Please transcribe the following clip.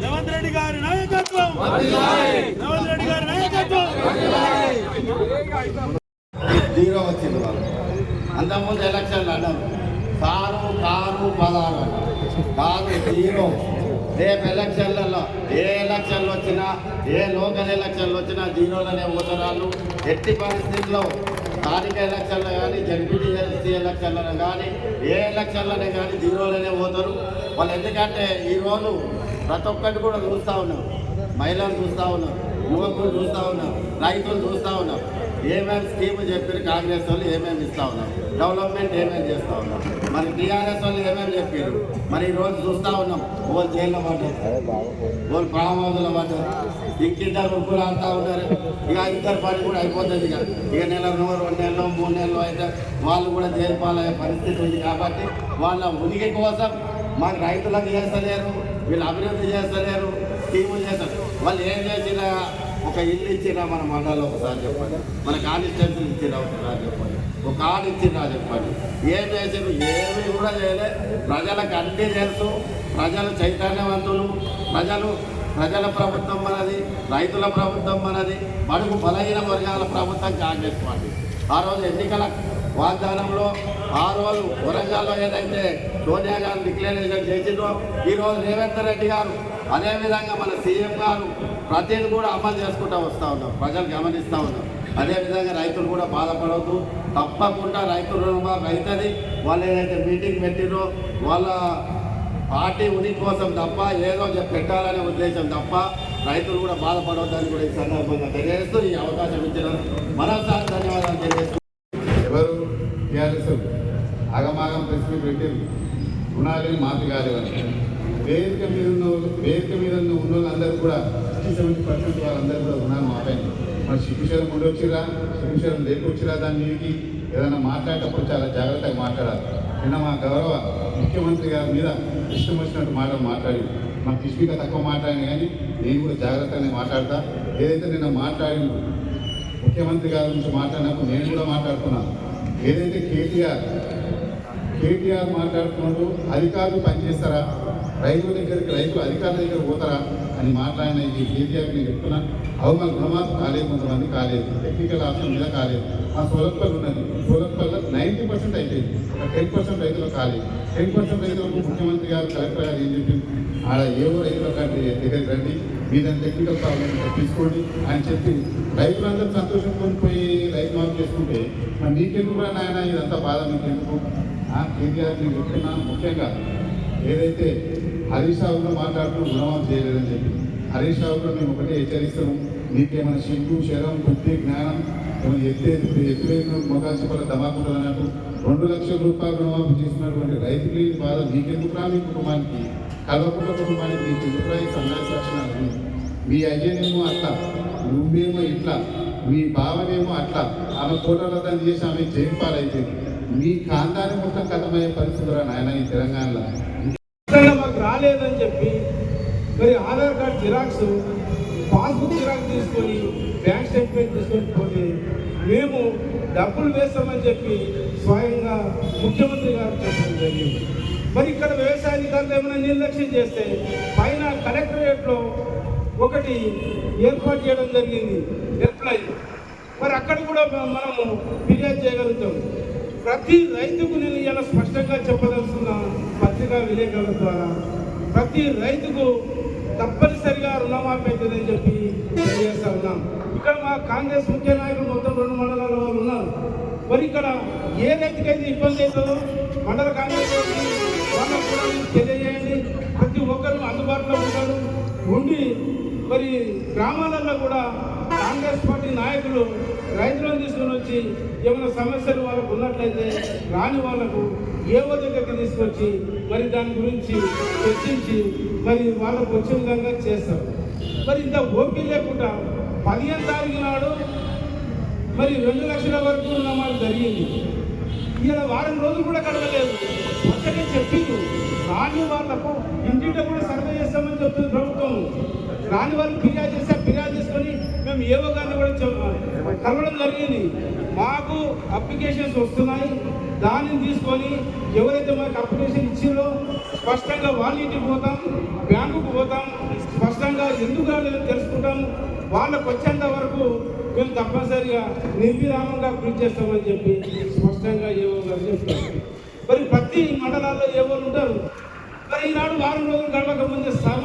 రేవంత్ రెడ్డి గారి నాయకత్వం. రేవంత్ రెడ్డి గారి నాయకత్వం. జీరో వచ్చింది వాళ్ళు అంతకుముందు ఎలక్షన్లు అన్నారు కారు కారు పదాలు కారు జీరో రేపు ఎలక్షన్లలో ఏ ఎలక్షన్లు వచ్చినా ఏ లోకల్ ఎలక్షన్లు వచ్చినా జీరోలనే ఓటరాళ్ళు ఎట్టి పరిస్థితుల్లో స్థానిక ఎలక్షన్లు కానీ జడ్పీటీఎల్సీ ఎలక్షన్లను కానీ ఏ ఎలక్షన్లనే కానీ జీరోలనే పోతారు. వాళ్ళు ఎందుకంటే ఈరోజు ప్రతి ఒక్కటి కూడా చూస్తూ ఉన్నారు. మహిళలు చూస్తూ ఉన్నారు యువకులు చూస్తూ ఉన్నారు రైతులు చూస్తూ ఉన్నారు. ఏమేమి స్కీమ్ చెప్పారు కాంగ్రెస్ వాళ్ళు ఏమేమి ఇస్తా ఉన్నారు? డెవలప్మెంట్ ఏమేమి చేస్తూ ఉన్నాం మరి టీఆర్ఎస్ వాళ్ళు ఏమేమి చెప్పారు మరి ఈ రోజు చూస్తూ ఉన్నాం. వాళ్ళు జైల్లో పడ్డారు వాళ్ళు ఫామ్ పడ్డారు ఇంకిద్దరు ముగ్గురు ఆడుతూ ఉన్నారు. ఇక ఇద్దరు పని కూడా అయిపోతుంది ఇక. ఇక నెల రెండు నెలలు మూడు నెలలు అయితే వాళ్ళు కూడా జైలు పాలయ్యే పరిస్థితి ఉంది కాబట్టి వాళ్ళ ఉనికి కోసం మాకు రైతులకు చేస్తలేరు వీళ్ళు అభివృద్ధి చేస్తలేరు. టీములు చేస్తారు. వాళ్ళు ఏం చేసినా ఒక ఇల్లు ఇచ్చినా మన మండలం ఒకసారి చెప్పండి. మన కాన్స్టిట్యూన్సీ ఇచ్చినా ఒకసారి చెప్పండి. ఒక కార్డు ఇచ్చినా చెప్పండి. ఏం చేసారు ఏమి కూడా చేయలే. ప్రజలకు అన్నీ తెలుసు. ప్రజలు చైతన్యవంతులు. ప్రజలు ప్రజల ప్రభుత్వం మనది రైతుల ప్రభుత్వం మనది బడుగు బలహీన వర్గాల ప్రభుత్వం కాంగ్రెస్ పార్టీ. ఆ రోజు ఎన్నికల వాగ్దానంలో ఆ రోజు వరంగల్లో ఏదైతే సోనియా గారు డిక్లరేషన్ చేసిందో ఈరోజు రేవంత్ రెడ్డి గారు అదేవిధంగా మన సీఎం గారు ప్రతిదీ కూడా అమలు చేసుకుంటూ వస్తూ ఉన్నాం ప్రజలు గమనిస్తూ ఉన్నాం అదేవిధంగా రైతులు కూడా బాధపడవద్దు తప్పకుండా రైతుల రుణమాఫీ అవుతుంది. వాళ్ళు ఏదైతే మీటింగ్ పెట్టినో వాళ్ళ పార్టీ ఉనికి కోసం తప్ప ఏదో పెట్టాలనే ఉద్దేశం తప్ప రైతులు కూడా బాధపడవద్దని కూడా ఈ సందర్భంగా తెలియజేస్తూ ఈ అవకాశం ఇచ్చిన మరోసారి ధన్యవాదాలు తెలియజేస్తూ ఎవరు టీఆర్ఎస్ ఆగమాగం ప్రెస్ మీట్ పెట్టారు రుణాలని మాఫీ కాలేవని వేదిక మీద ఉన్న వాళ్ళు- వేదిక మీద ఉన్న వాళ్ళందరూ కూడా సిక్స్టీ సెవెంటీ పర్సెంట్ వాళ్ళందరూ కూడా ఉన్నారు మాఫైంది మరి శిక్షణ ఉండొచ్చిరా శిక్షరం లేకొచ్చిరా దాని మీదకి? ఏదైనా మాట్లాడేటప్పుడు చాలా జాగ్రత్తగా మాట్లాడాలి. నిన్న మా గౌరవ ముఖ్యమంత్రి గారి మీద ఇష్టం వచ్చినట్టు మాటలు మాట్లాడి. మా కిష్మిక తక్కువ మాట్లాడిన కానీ నేను కూడా జాగ్రత్తగానే మాట్లాడతా. ఏదైతే నిన్న మాట్లాడి ముఖ్యమంత్రి గారి గురించి మాట్లాడినప్పుడు నేను కూడా మాట్లాడుతున్నాను ఏదైతే కేటీఆర్ కేటీఆర్ మాట్లాడుతున్నాడు అధికారులు పనిచేస్తారా? రైతుల దగ్గరికి రైతులు అధికారుల దగ్గర పోతారా అని మాట్లాడిన ఈ కేటీఆర్ నేను చెప్తున్నా. అవి మన రుణమాఫీ కాలేదు కొంతమంది కాలేదు టెక్నికల్ ఆప్షన్ మీద కాలేదు. ఆ సోలప్పల్ ఉన్నది. సోలర్పల్లో నైంటీ పర్సెంట్ అయిపోయింది ఒక టెన్ పర్సెంట్ రైతులు కాలేదు. టెన్ పర్సెంట్ రైతులకు ముఖ్యమంత్రి గారు కలెక్టర్ గారు ఏం చెప్పింది? ఆడ ఏవో రైతుల కంటే దగ్గరికి రండి మీదని టెక్నికల్ ప్రాబ్లమ్ తీసుకోండి అని చెప్పి రైతులందరూ సంతోషం పోయి రైతు మార్పు చేసుకుంటే మరి నీకెందుకు రా నాయన ఇదంతా బాధ మీకెందుకు కేటీఆర్ నేను చెప్తున్నాను ముఖ్యంగా ఏదైతే హరీష్ రావు కూడా మాట్లాడుతూ రుణమాఫీ చేయలేదని చెప్పి. హరీష్ రావు కూడా మేము ఒకటే హెచ్చరిస్తాము. నీకేమైనా శంకు శరం బుద్ధి జ్ఞానం ఏమైనా ఎత్తే ఎత్తులేని మొగాల్సి చెప్పాలి దమాకుంటుంది అన్నట్టు రెండు లక్షల రూపాయలు రుణమాఫీ చేసినటువంటి రైతు లేని బాధ మీకెందుకు రా మీ కుటుంబానికి? కల్వకుంట కుటుంబానికి నీకెందుకు రా ఈ సన్నాసి లక్షణాలు మీ అయ్యనేమో అట్లా నువ్వేమో ఇట్లా మీ భావనేమో అట్లా. ఆమె ఫోటోలో దాన్ని చేసి ఆమె జైలు పాలైపోయింది. మీ కాందాన్ని మొత్తం కథమయ్యే పరిస్థితులు నాయన ఈ తెలంగాణలో. మాకు రాలేదని చెప్పి మరి Aadhaar card xerox passbook xerox తీసుకొని బ్యాంక్ స్టేట్మెంట్ తీసుకొని పోతే మేము డబ్బులు వేస్తామని చెప్పి స్వయంగా ముఖ్యమంత్రి గారు చెప్పడం జరిగింది. మరి ఇక్కడ వ్యవసాయ అధికారులు ఏమైనా నిర్లక్ష్యం చేస్తే పైన కలెక్టరేట్లో ఒకటి ఏర్పాటు చేయడం జరిగింది. హెల్ప్లైన్ మరి అక్కడ కూడా మనము ఫిర్యాదు చేయగలుగుతాం. ప్రతి రైతుకు నేను ఇలా స్పష్టంగా చెప్పదలుచుకున్న పత్రికా విలేకరుల ద్వారా ప్రతి రైతుకు తప్పనిసరిగా రుణమాఫీ అవుతుందని చెప్పి తెలియజేస్తా ఉన్నాం. ఇక్కడ మా కాంగ్రెస్ ముఖ్య నాయకులు మొత్తం రెండు మండలాల వాళ్ళు ఉన్నారు. మరి ఇక్కడ ఏ రైతుకైతే ఇబ్బంది అవుతుందో మండల కాంగ్రెస్ వాళ్ళకు కూడా తెలియజేయండి. ప్రతి ఒక్కరు అందుబాటులో ఉంటారు ఉండి మరి గ్రామాలలో కూడా కాంగ్రెస్ పార్టీ నాయకులు రైతులను తీసుకొని వచ్చి ఏమైనా సమస్యలు వాళ్ళకు ఉన్నట్లయితే రాని వాళ్ళకు ఏవో దగ్గరికి తీసుకొచ్చి మరి దాని గురించి చర్చించి మరి వాళ్ళకు వచ్చే విధంగా చేస్తారు. మరి ఇంత ఓపిక లేకుండా పదిహేను తారీఖు నాడు మరి రెండు లక్షల వరకు నమోదు జరిగింది. ఇలా వారం రోజులు కూడా గడవలేదు అక్కడే చెప్పింది రాని వాళ్ళకు ఇంటింట కూడా సర్వే చేస్తామని చెప్తుంది ప్రభుత్వం. రాని వాళ్ళు ఫిర్యాదు చేస్తే ఫిర్యాదు చేసుకొని మేము ఏవో కానీ కలవడం జరిగింది. మాకు అప్లికేషన్స్ వస్తున్నాయి. దానిని తీసుకొని ఎవరైతే మాకు అప్లికేషన్ ఇచ్చిందో స్పష్టంగా వాళ్ళ ఇంటికి పోతాం బ్యాంకుకు పోతాం స్పష్టంగా ఎందుకు రాలేదో తెలుసుకుంటాం. వాళ్ళకు వచ్చేంత వరకు మేము తప్పనిసరిగా నిర్విరామంగా కృషి చేస్తామని చెప్పి స్పష్టంగా ఏవో గారు చెప్తారు. మరి ప్రతి మండలాల్లో ఏవో ఉంటారు? మరి ఈనాడు వారం రోజులు గడవక ముందే సమయం